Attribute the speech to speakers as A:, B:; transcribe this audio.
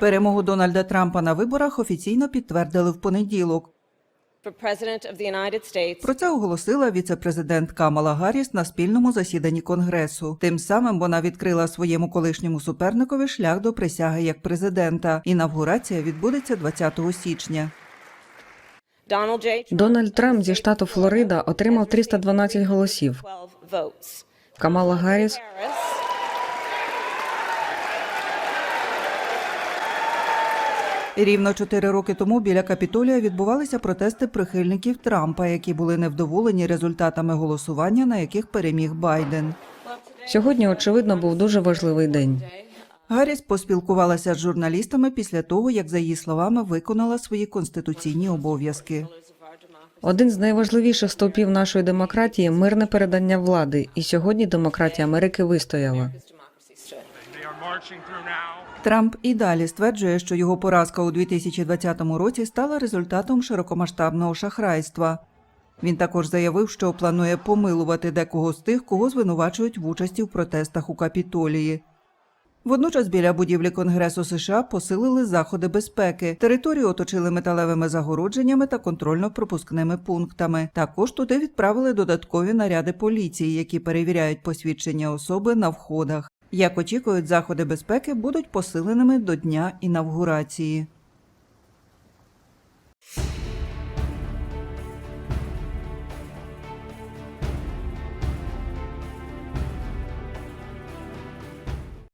A: Перемогу Дональда Трампа на виборах офіційно підтвердили в понеділок. Про це оголосила віце-президент Камала Гарріс на спільному засіданні Конгресу. Тим самим вона відкрила своєму колишньому суперникові шлях до присяги як президента. Інавгурація відбудеться 20 січня.
B: Дональд Трамп зі штату Флорида отримав 312 голосів. Камала Гарріс
A: Рівно чотири роки тому біля Капітолія відбувалися протести прихильників Трампа, які були невдоволені результатами голосування, на яких переміг Байден.
B: сьогодні, очевидно, був дуже важливий день.
A: Гарріс поспілкувалася з журналістами після того, як, за її словами, виконала свої конституційні обов'язки.
B: Один з найважливіших стовпів нашої демократії мирне передання влади. І сьогодні демократія Америки вистояла.
A: Трамп і далі стверджує, що його поразка у 2020 році стала результатом широкомасштабного шахрайства. Він також заявив, що планує помилувати декого з тих, кого звинувачують в участі в протестах у Капітолії. Водночас біля будівлі Конгресу США посилили заходи безпеки. Територію оточили металевими загородженнями та контрольно-пропускними пунктами. Також туди відправили додаткові наряди поліції, які перевіряють посвідчення особи на входах. Як очікують, заходи безпеки будуть посиленими до дня інавгурації.